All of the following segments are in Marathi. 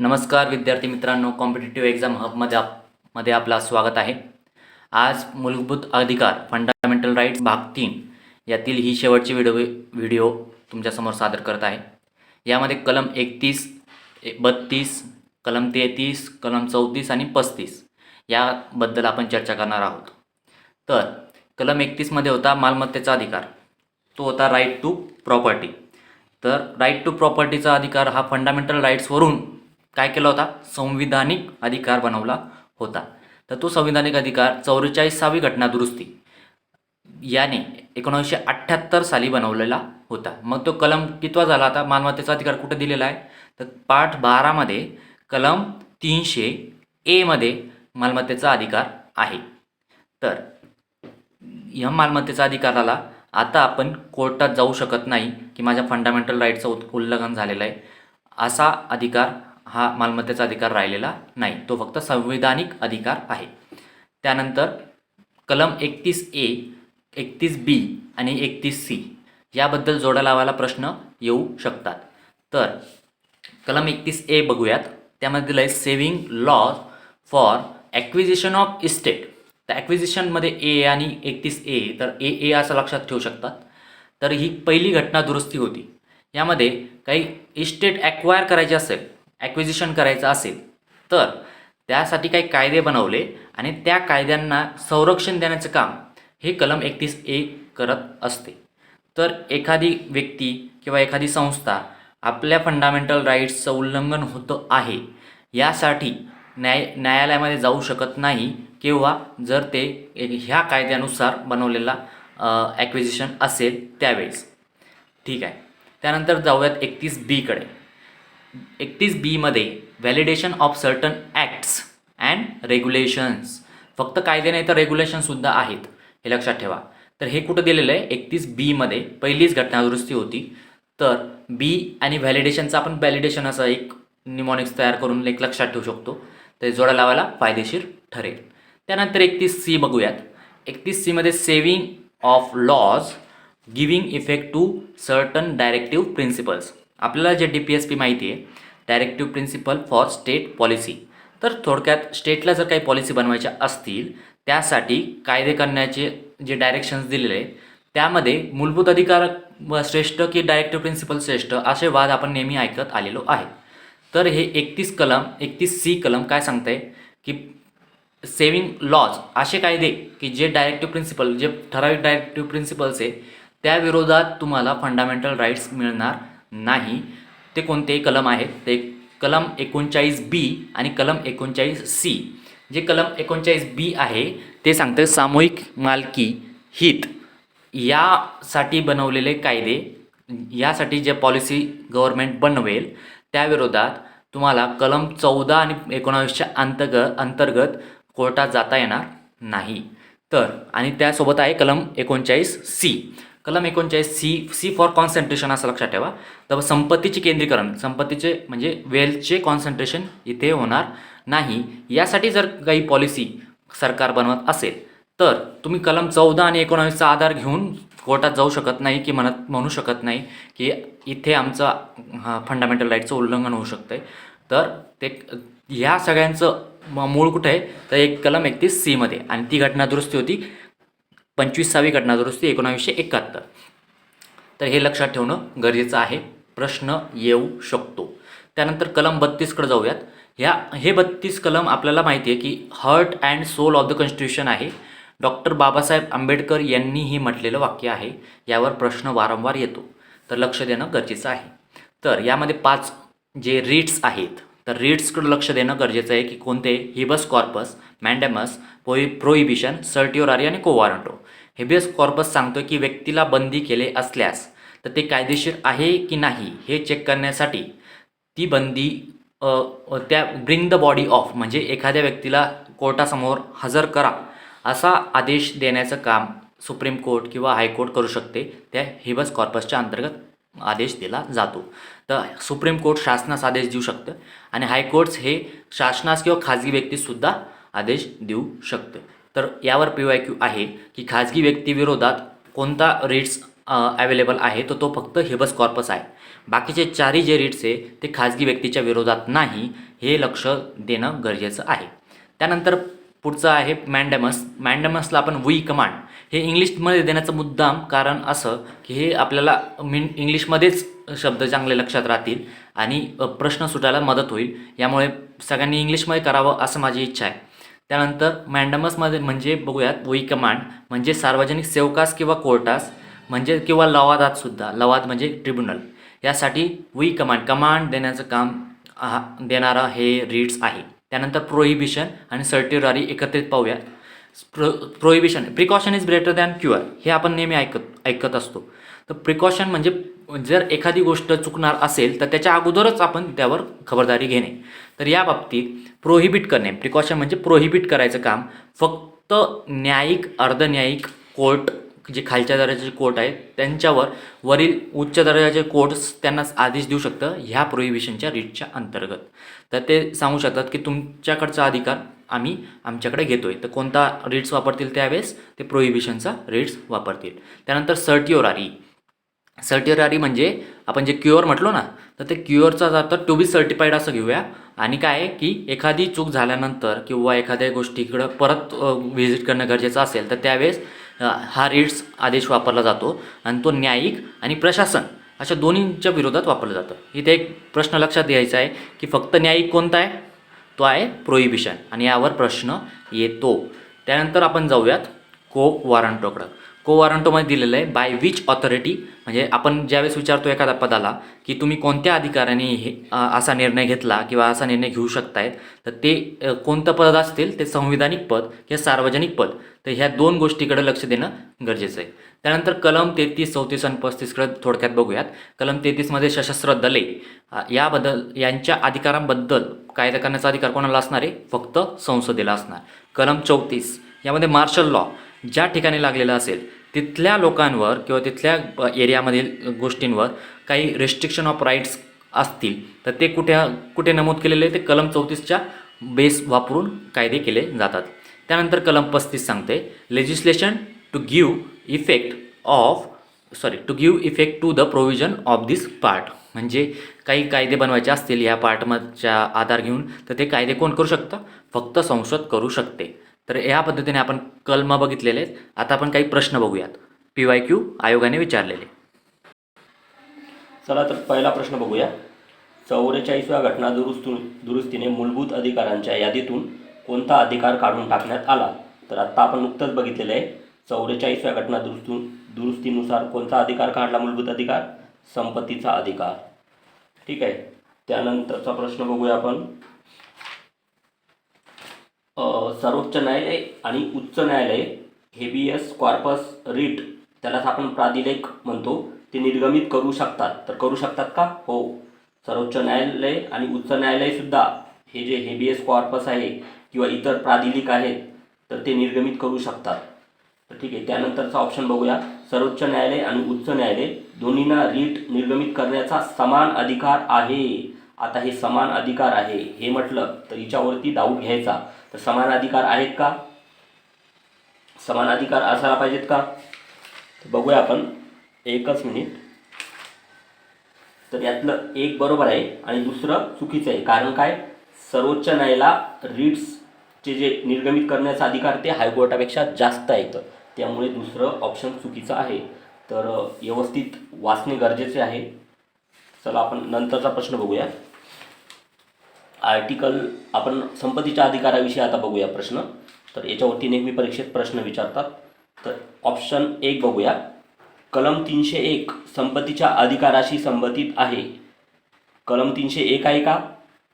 नमस्कार विद्यार्थी मित्रांनो कॉम्पिटेटिव्ह एक्झाम हबमध्ये आपमध्ये आपला स्वागत आहे. आज मूलभूत अधिकार फंडामेंटल राईट्स भाग तीन यातील ही शेवटची व्हिडिओ व्हिडिओ तुमच्यासमोर सादर करत आहे. यामध्ये कलम एकतीस बत्तीस कलम तेहतीस कलम चौतीस आणि पस्तीस याबद्दल आपण चर्चा करणार आहोत. तर कलम एकतीसमध्ये होता मालमत्तेचा अधिकार. तो होता राईट टू प्रॉपर्टी तर राईट टू प्रॉपर्टीचा अधिकार हा फंडामेंटल राईट्सवरून काय केला होता? संविधानिक अधिकार बनवला होता. तर तो संविधानिक अधिकार चौवेचाळीसावी घटना दुरुस्ती याने एकोणीसशे अठ्ठ्याहत्तर साली बनवलेला होता. मग तो कलम कितवा झाला आता? मालमत्तेचा अधिकार कुठे दिलेला आहे? तर पाठ बारामध्ये कलम तीनशे एमध्ये मालमत्तेचा अधिकार आहे. तर या मालमत्तेचा अधिकाराला आता आपण कोर्टात जाऊ शकत नाही की माझ्या फंडामेंटल राईटचं उत उल्लंघन झालेलं आहे असा अधिकार हा मालमत्तेचा अधिकार राहिलेला नाही. तो फक्त संविधानिक अधिकार आहे. त्यानंतर कलम एकतीस ए एकतीस बी आणि एकतीस सी याबद्दल जोडा लावायला प्रश्न येऊ शकतात. तर कलम एकतीस ए बघूयात. त्यामध्ये दिलं आहे saving law for acquisition of estate तर ॲक्विजिशनमध्ये ए आणि एकतीस ए तर ए ए असं लक्षात ठेवू शकतात. तर ही पहिली घटना दुरुस्ती होती. यामध्ये काही इस्टेट ॲक्वायर करायची असेल ॲक्विजिशन करायचं असेल तर त्यासाठी काही कायदे बनवले आणि त्या कायद्यांना संरक्षण देण्याचं काम हे कलम एकतीस ए करत असते. तर एखादी व्यक्ती किंवा एखादी संस्था आपल्या फंडामेंटल राईट्सचं उल्लंघन होतं आहे यासाठी न्याय न्यायालयामध्ये जाऊ शकत नाही किंवा जर ते ह्या कायद्यानुसार बनवलेला ॲक्विजिशन असेल त्यावेळेस. ठीक आहे. त्यानंतर जाऊयात एकतीस बीकडे एकतीस बीमध्ये validation of certain acts and regulations फक्त कायदे नाही तर रेग्युलेशनसुद्धा आहेत. हे लक्षात ठेवा. तर हे कुठं दिलेलं आहे? एकतीस बीमध्ये पहिलीच घटना दुरुस्ती होती. तर बी आणि व्हॅलिडेशनचं आपण व्हॅलिडेशन असं एक निमॉनिक्स तयार करून एक लक्षात ठेवू शकतो. ते जोडा लावायला फायदेशीर ठरेल. त्यानंतर एकतीस सी बघूयात. एकतीस सीमध्ये saving of laws giving effect to certain directive principles आपल्याला जे डी पी एस पी माहिती आहे directive principle for state policy तर थोडक्यात स्टेटला जर काही पॉलिसी बनवायच्या असतील त्यासाठी कायदे करण्याचे जे डायरेक्शन्स दिलेले आहे त्यामध्ये मूलभूत अधिकार श्रेष्ठ की डायरेक्टिव्ह प्रिन्सिपल श्रेष्ठ असे वाद आपण नेहमी ऐकत आलेलो आहे. तर हे एकतीस कलम एकतीस सी कलम काय सांगते की सेविंग लॉज असे कायदे की जे डायरेक्टिव्ह प्रिन्सिपल जे ठराविक डायरेक्टिव्ह प्रिन्सिपल्स आहे त्याविरोधात तुम्हाला फंडामेंटल राईट्स मिळणार नाही. ते कोणतेही कलम आहेत. ते कलम एकोणचाळीस बी आणि कलम एकोणचाळीस सी. जे कलम एकोणचाळीस बी आहे ते सांगतं सामूहिक मालकी हित. यासाठी बनवलेले कायदे यासाठी जे पॉलिसी गव्हर्मेंट बनवेल त्याविरोधात तुम्हाला कलम चौदा आणि एकोणावीसच्या अंतर्गत अंतर्गत कोर्टात जाता येणार नाही. तर आणि त्यासोबत आहे कलम एकोणचाळीस सी. कलम एकोणचाळीस सी सी फॉर कॉन्सन्ट्रेशन असं लक्षात ठेवा. तर संपत्तीचे केंद्रीकरण संपत्तीचे म्हणजे वेल्थचे कॉन्सन्ट्रेशन इथे होणार नाही. यासाठी जर काही पॉलिसी सरकार बनवत असेल तर तुम्ही कलम चौदा आणि एकोणावीसचा आधार घेऊन कोर्टात जाऊ शकत नाही की म्हणत म्हणू शकत नाही की इथे आमचा फंडामेंटल राईटचं उल्लंघन होऊ शकतं आहे तर ते ह्या सगळ्यांचं म- मूळ कुठं आहे? तर एक कलम एकतीस सीमध्ये आणि ती घटना दुरुस्ती होती पंचवीसावी घटना दुरुस्ती एकोणावीसशे एकाहत्तर. तर हे लक्षात ठेवणं गरजेचं आहे. प्रश्न येऊ शकतो. त्यानंतर कलम बत्तीसकडे जाऊयात. ह्या हे बत्तीस कलम आपल्याला माहिती आहे की heart and soul of the constitution आहे. डॉक्टर बाबासाहेब आंबेडकर यांनीही म्हटलेलं वाक्य आहे. यावर प्रश्न वारंवार येतो. तर लक्ष देणं गरजेचं आहे. तर यामध्ये पाच जे रीट्स आहेत तर रीड्सकडं लक्ष देणं गरजेचं आहे की कोणते हिबस कॉर्पस मॅन्डेमस पोई प्रोहिबिशन सर्टिओरारी आणि कोवारंटो. हिबियस कॉर्पस सांगतो की व्यक्तीला बंदी केले असल्यास तर ते कायदेशीर आहे की नाही हे चेक करण्यासाठी ती बंदी त्या ब्रिंग द बॉडी ऑफ म्हणजे एखाद्या व्यक्तीला कोर्टासमोर हजर करा असा आदेश देण्याचं काम सुप्रीम कोर्ट किंवा हायकोर्ट करू शकते त्या हिबस कॉर्पसच्या अंतर्गत. आदेश दिला जातो. तर सुप्रीम कोर्ट शासनास आदेश देऊ शकतं आणि हायकोर्ट्स हे शासनास किंवा खाजगी व्यक्तीसुद्धा आदेश देऊ शकतं. तर यावर पी वाय क्यू आहे की खाजगी व्यक्तीविरोधात कोणता रेट्स अवेलेबल आहे तर तो फक्त हेबस कॉर्पस आहे. बाकीचे चारही जे रिट्स आहे ते खाजगी व्यक्तीच्या विरोधात नाही हे लक्ष देणं गरजेचं आहे. त्यानंतर पुढचं आहे मॅन्डॅमस. मॅन्डॅमसला आपण वी कमांड. हे इंग्लिशमध्ये देण्याचं मुद्दाम कारण असं की हे आपल्याला मिन इंग्लिशमध्येच शब्द चांगले लक्षात राहतील आणि प्रश्न सुटायला मदत होईल. यामुळे सगळ्यांनी इंग्लिशमध्ये करावं असं माझी इच्छा आहे. त्यानंतर मॅन्डमसमध्ये म्हणजे बघूयात वी कमांड म्हणजे सार्वजनिक सेवकास किंवा कोर्टास म्हणजे किंवा लवादात सुद्धा. लवाद म्हणजे ट्रिब्युनल. यासाठी वी कमांड कमांड देण्याचं काम हा देणारा हे रीड्स आहे. त्यानंतर प्रोहिबिशन आणि सर्टिरारी एकत्रित पाहूयात. Pro prohibition precaution is greater than cure हे आपण नेहमी ऐकत ऐकत असतो. तर प्रिकॉशन म्हणजे जर एखादी गोष्ट चुकणार असेल तर त्याच्या अगोदरच आपण त्यावर खबरदारी घेणे. तर या बाबतीत प्रोहिबिट करणे. प्रिकॉशन म्हणजे प्रोहिबिट करायचं काम. फक्त न्यायिक अर्धन्यायिक कोर्ट जे खालच्या दर्जाचे कोर्ट आहेत त्यांच्यावर वरील उच्च दर्जाचे कोर्ट्स त्यांना आदेश देऊ शकतं. ह्या प्रोहिबिशनच्या रीटच्या अंतर्गत. तर ते सांगू शकतात की तुमच्याकडचा अधिकार आम्ही आमच्याकडे घेतो आहे तर कोणता रेट्स वापरतील त्यावेळेस? ते प्रोहिबिशनचा रेट्स वापरतील. त्यानंतर सर्टिओरारी सर्टिओरारी म्हणजे आपण जे क्युअर म्हटलो ना तर ते क्युअरचा जातं टू बी सर्टिफाईड असं घेऊया. आणि काय आहे की एखादी चूक झाल्यानंतर किंवा एखाद्या गोष्टीकडं परत व्हिजिट करणं गरजेचं असेल तर त्यावेळेस हा रिट्स आदेश वापरला जातो. आणि तो न्यायिक आणि प्रशासन अशा दोन्हींच्या विरोधात वापरलं जातं. इथे एक प्रश्न लक्षात द्यायचा आहे की फक्त न्यायिक कोणता आहे? तो आहे प्रोहिबिशन आणि यावर प्रश्न येतो. त्यानंतर आपण जाऊयात को वॉरंटोकडं को वॉरंटोमध्ये दिलेलं आहे बाय विच ऑथॉरिटी म्हणजे आपण ज्यावेळेस विचारतो एखाद्या पदाला की तुम्ही कोणत्या अधिकाऱ्याने हे असा निर्णय घेतला किंवा असा निर्णय घेऊ शकतायत तर ते कोणतं पद असतील? ते संविधानिक पद किंवा सार्वजनिक पद. तर ह्या दोन गोष्टीकडे लक्ष देणं गरजेचं आहे. त्यानंतर कलम तेहतीस चौतीस आणि पस्तीसकडे थोडक्यात बघूयात. कलम तेहतीसमध्ये सशस्त्र दले याबद्दल यांच्या अधिकारांबद्दल कायदा करण्याचा अधिकार कोणाला असणार आहे? फक्त संसदेला असणार. कलम चौतीस यामध्ये मार्शल लॉ ज्या ठिकाणी लागलेला असेल तिथल्या लोकांवर किंवा तिथल्या एरियामधील गोष्टींवर काही रेस्ट्रिक्शन ऑफ राईट्स असतील तर ते कुठे कुठे नमूद केलेले? ते कलम चौतीसच्या बेस वापरून कायदे केले जातात. त्यानंतर कलम पस्तीस सांगते legislation to give effect of sorry to give effect to the provision of this part म्हणजे काही कायदे बनवायचे असतील या पार्टमच्या आधार घेऊन तर ते कायदे कोण करू शकतं? फक्त संसद करू शकते. तर या पद्धतीने आपण कलम बघितलेले आहेत. आता आपण काही प्रश्न बघूयात. पी वाय क्यू आयोगाने विचारलेले. चला तर पहिला प्रश्न बघूया. चौवेचाळीसव्या घटना दुरुस्त दुरुस्तीने मूलभूत अधिकारांच्या यादीतून कोणता अधिकार काढून टाकण्यात आला? तर आत्ता आपण नुकतंच बघितलेलं आहे. चौवेचाळीसव्या घटना दुरुस्तून दुरुस्तीनुसार कोणता अधिकार काढला? मूलभूत अधिकार? संपत्तीचा अधिकार. ठीक आहे. त्यानंतरचा प्रश्न बघूया आपण. सर्वोच्च न्यायालय आणि उच्च न्यायालय हेबियस कॉर्पस रिट त्यालाच आपण प्राधिलेख म्हणतो ते निर्गमित करू शकतात. तर करू शकतात का? हो. सर्वोच्च न्यायालय आणि उच्च न्यायालयसुद्धा हे जे हेबियस कॉर्पस आहे किंवा इतर प्राधिलिक आहेत तर ते निर्गमित करू शकतात. तर ठीक आहे त्यानंतरचा ऑप्शन बघूया. सर्वोच्च न्यायालय आणि उच्च न्यायालय दोन्हींना रीट निर्गमित करण्याचा समान अधिकार आहे. आता हे समान अधिकार आहे हे म्हटलं तर हिच्यावरती दाऊ घ्यायचा. तर समान अधिकार आहेत का? समान अधिकार असायला पाहिजेत का? बघूया आपण. एकच मिनिट तर यातलं एक बरोबर आहे आणि दुसरं चुकीचं आहे. कारण काय? सर्वोच्च न्यायालयाला रीट्सचे जे निर्गमित करण्याचा अधिकार ते हायकोर्टापेक्षा जास्त आहेत त्यामुळे दुसरं ऑप्शन चुकीचं आहे. तर व्यवस्थित वाचणे गरजेचे आहे. चला आपण नंतरचा प्रश्न बघूया. आर्टिकल आपण संपत्तीच्या अधिकाराविषयी आता बघूया प्रश्न. तर याच्यावरती नेहमी परीक्षेत प्रश्न विचारतात. तर ऑप्शन एक बघूया. कलम तीनशे एक संपत्तीच्या अधिकाराशी संबंधित आहे. कलम तीनशे एक आहे का?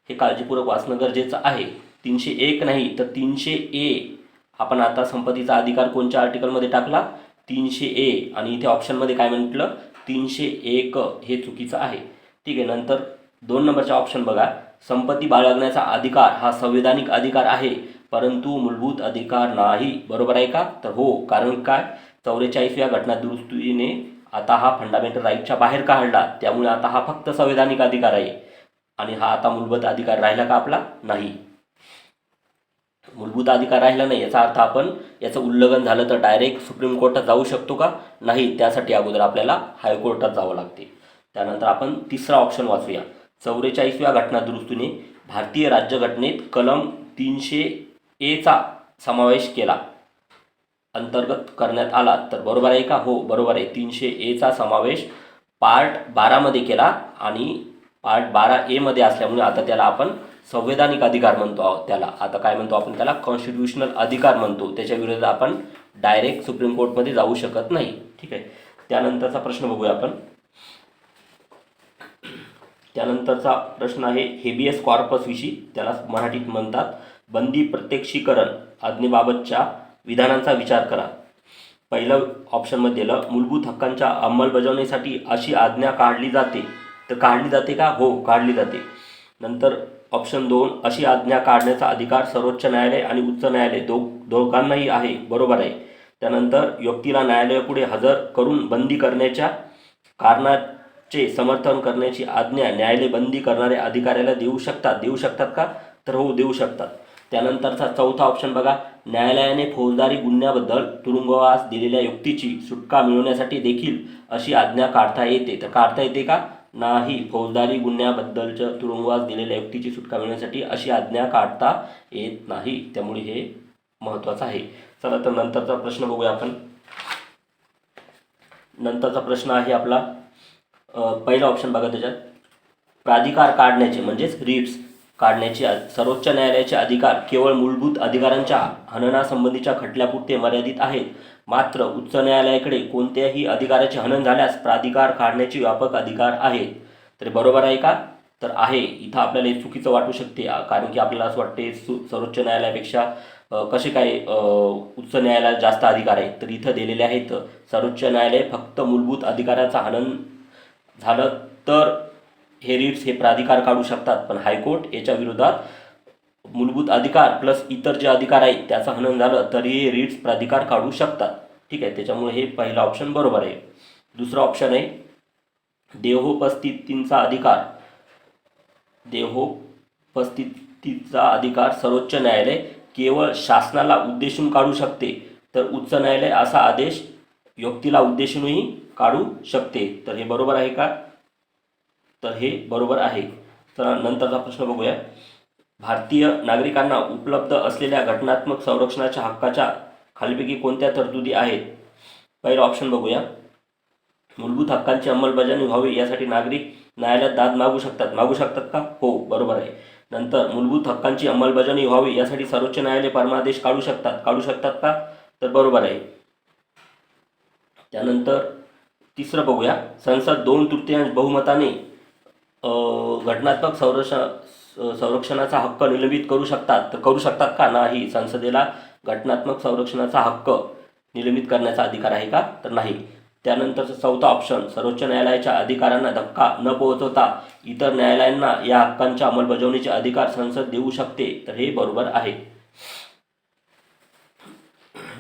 हे काळजीपूर्वक वाचणं गरजेचं आहे. तीनशे एक नाही तर तीनशे ए आपण आता संपत्तीचा अधिकार कोणत्या आर्टिकलमध्ये टाकला? तीनशे ए आणि इथे ऑप्शनमध्ये काय म्हटलं? तीनशे एक हे चुकीचं आहे. ठीक आहे नंतर दोन नंबरचा ऑप्शन बघा. संपत्ती बाळगण्याचा अधिकार हा संवैधानिक अधिकार आहे परंतु मूलभूत अधिकार नाही. बरोबर आहे का? तर हो कारण काय? चौवेचाळीसव्या घटना दुरुस्तीने आता हा फंडामेंटल राईटच्या बाहेर काढला. त्यामुळे आता हा फक्त संविधानिक अधिकार आहे. आणि हा आता मूलभूत अधिकार राहिला का आपला? नाही. मूलभूत अधिकार राहिला नाही याचा अर्थ आपण याचं उल्लंघन झालं तर डायरेक्ट सुप्रीम कोर्टात जाऊ शकतो का? नाही त्यासाठी अगोदर आपल्याला हायकोर्टात जावं लागते. त्यानंतर आपण तिसरा ऑप्शन वाचूया. चौवेचाळीसव्या घटना दुरुस्तीने भारतीय राज्यघटनेत कलम तीनशे एचा समावेश केला. अंतर्गत करण्यात आला. तर बरोबर आहे का? हो बरोबर आहे. तीनशे एचा समावेश पार्ट बारामध्ये केला आणि पार्ट बारा एमध्ये असल्यामुळे आता त्याला आपण संवैधानिक अधिकार म्हणतो आहोत त्याला. आता काय म्हणतो आपण त्याला? कॉन्स्टिट्युशनल अधिकार म्हणतो. त्याच्या विरोधात आपण डायरेक्ट सुप्रीम कोर्टमध्ये जाऊ शकत नाही. ठीक आहे? त्यानंतरचा प्रश्न बघूया आपण. त्यानंतरचा प्रश्न आहे हेबियस कॉर्पस विषयी. त्याला मराठीत म्हणतात बंदी प्रत्यक्षीकरण आज्ञेबाबतच्या विधानांचा विचार करा. पहिलं ऑप्शनमध्ये दिलं मूलभूत हक्कांच्या अंमलबजावणीसाठी अशी आज्ञा काढली जाते. तर काढली जाते का? हो काढली जाते. नंतर ऑप्शन दोन अशी आज्ञा काढण्याचा अधिकार सर्वोच्च न्यायालय आणि उच्च न्यायालय दो दोघांनाही आहे. बरोबर आहे. त्यानंतर व्यक्तीला न्यायालयापुढे हजर करून बंदी करण्याच्या कारणाचे समर्थन करण्याची आज्ञा न्यायालय बंदी करणाऱ्या अधिकाऱ्याला देऊ शकतात. देऊ शकतात का? तर हो देऊ शकतात. त्यानंतरचा चौथा ऑप्शन बघा. न्यायालयाने फौजदारी गुन्ह्याबद्दल तुरुंगवास दिलेल्या युक्तीची सुटका मिळवण्यासाठी देखील अशी आज्ञा काढता येते. तर काढता येते का? नाही. फौजदारी गुन्ह्याबद्दलच्या तुरुंगवास दिलेल्या व्यक्तीची सुटका मिळण्यासाठी अशी आज्ञा काढता येत नाही. त्यामुळे हे महत्त्वाचं आहे. चला तर नंतरचा प्रश्न बघूया आपण. नंतरचा प्रश्न आहे आपला. पहिला ऑप्शन बघा त्याच्यात. प्राधिकार काढण्याचे म्हणजेच रिट्स काढण्याचे सर्वोच्च न्यायालयाचे अधिकार केवळ मूलभूत अधिकारांच्या हननासंबंधीच्या खटल्यापुरते मर्यादित आहेत. मात्र उच्च न्यायालयाकडे कोणत्याही अधिकाराचे हनन झाल्यास प्राधिकार काढण्याचे व्यापक अधिकार आहेत. तर बरोबर आहे का? तर आहे. इथं आपल्याला हे चुकीचं वाटू शकते. कारण की आपल्याला असं वाटते सु सर्वोच्च न्यायालयापेक्षा कसे काय उच्च न्यायालयात जास्त अधिकार आहेत? तर इथं दिलेले आहेत सर्वोच्च न्यायालय फक्त मूलभूत अधिकाराचा हनन झालं तर हे रिट्स हे प्राधिकार काढू शकतात. पण हायकोर्ट याच्या विरोधात मूलभूत अधिकार प्लस इतर जे अधिकार आहेत त्याचं हनन झालं तरी हे रिट्स प्राधिकार काढू शकतात. ठीक आहे? त्याच्यामुळे हे पहिला ऑप्शन बरोबर आहे. दुसरा ऑप्शन आहे देहोपस्थितींचा अधिकार. देहोपस्थितीचा अधिकार सर्वोच्च न्यायालय केवळ शासनाला उद्देशून काढू शकते तर उच्च न्यायालय असा आदेश व्यक्तीला उद्देशूनही काढू शकते. तर हे बरोबर आहे का? तर हे बरोबर आहे. तर नंतरचा प्रश्न बघूया. भारतीय नागरिकांना उपलब्ध असलेल्या घटनात्मक संरक्षणाच्या हक्काच्या खालीपैकी कोणत्या तरतुदी आहेत? पहिला ऑप्शन बघूया. मूलभूत हक्कांची अंमलबजावणी व्हावी यासाठी नागरिक न्यायालयात दाद मागू शकतात. मागू शकतात का? हो बरोबर आहे. नंतर मूलभूत हक्कांची अंमलबजावणी व्हावी यासाठी सर्वोच्च न्यायालय परमादेश काढू शकतात. काढू शकतात का? तर बरोबर आहे. त्यानंतर तिसरं बघूया. संसद दोन तृतीयांश बहुमताने घटनात्मक संरक्षण संरक्षणाचा हक्क निलंबित करू शकतात. तर करू शकतात का? नाही. संसदेला घटनात्मक संरक्षणाचा हक्क निलंबित करण्याचा अधिकार आहे का? तर नाही. त्यानंतरचा चौथा ऑप्शन सर्वोच्च न्यायालयाच्या अधिकारांना धक्का न पोहोचवता इतर न्यायालयांना या हक्कांच्या अंमलबजावणीचे अधिकार संसद देऊ शकते. तर हे बरोबर आहे.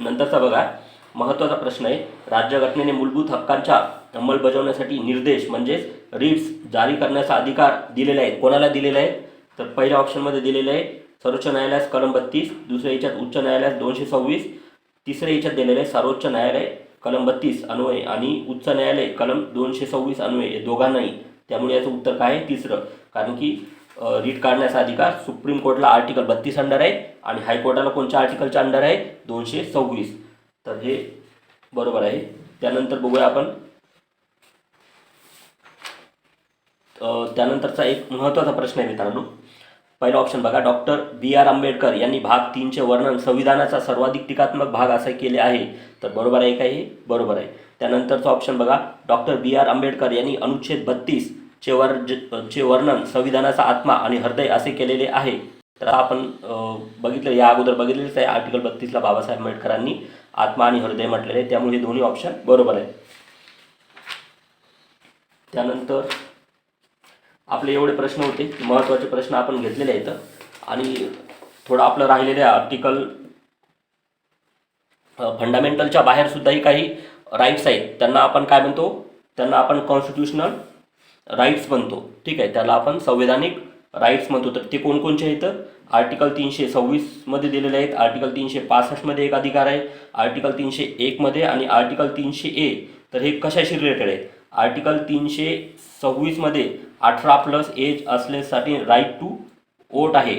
नंतरचा बघा. महत्त्वाचा प्रश्न आहे. राज्यघटनेने मूलभूत हक्कांच्या अंमलबजावण्यासाठी निर्देश म्हणजेच रिट्स जारी करण्याचा अधिकार दिलेला आहेत कोणाला दिलेला आहे? तर पहिल्या ऑप्शनमध्ये दिलेलं आहे सर्वोच्च न्यायालयास कलम बत्तीस दुसऱ्या याच्यात उच्च न्यायालयास दोनशे सव्वीस तिसऱ्या याच्यात दिलेलं आहे सर्वोच्च न्यायालय कलम बत्तीस अन्वये आणि उच्च न्यायालय कलम दोनशे सव्वीस अन्वय दोघांनाही. त्यामुळे याचं उत्तर काय आहे? तिसरं. कारण की रीट काढण्याचा अधिकार सुप्रीम कोर्टला आर्टिकल बत्तीस अंडर आहे आणि हायकोर्टाला कोणत्या आर्टिकलच्या अंडर आहे? दोनशे सव्वीस. तर हे बरोबर आहे. त्यानंतर बघूया आपण. त्यानंतरचा एक महत्त्वाचा प्रश्न आहे मित्रांनो. पहिला ऑप्शन बघा. डॉक्टर बी आर आंबेडकर यांनी भाग तीनचे वर्णन संविधानाचा सर्वाधिक टीकात्मक भाग असे केले आहे. तर बरोबर आहे का हे? बरोबर आहे. त्यानंतरचा ऑप्शन बघा. डॉक्टर बी आर आंबेडकर यांनी अनुच्छेद बत्तीस चे वर चे वर्णन संविधानाचा आत्मा आणि हृदय असे केलेले आहे. तर आपण बघितलं या अगोदर बघितलेलंच आहे आर्टिकल बत्तीसला बाबासाहेब आंबेडकरांनी आत्मा आणि हृदय म्हटलेले आहे. त्यामुळे हे दोन्ही ऑप्शन बरोबर आहे. त्यानंतर आपले एवढे प्रश्न होते महत्त्वाचे प्रश्न आपण घेतलेले आहेत. आणि थोडं आपलं राहिलेले आर्टिकल फंडामेंटलच्या बाहेरसुद्धाही काही राईट्स आहेत. त्यांना आपण काय म्हणतो? त्यांना आपण कॉन्स्टिट्युशनल राईट्स म्हणतो. ठीक आहे? त्याला आपण संवैधानिक राईट्स म्हणतो. तर ते कोणकोणचे आहेत? आर्टिकल तीनशे सव्वीसमध्ये दिलेले आहेत. आर्टिकल तीनशे पासष्टमध्ये एक अधिकार आहे. आर्टिकल तीनशे एकमध्ये आणि आर्टिकल तीनशे ए. तर हे कशाशी रिलेटेड आहेत? आर्टिकल तीनशे सव्वीसमध्ये अठरा प्लस एज असलेसाठी राईट टू वोट आहे.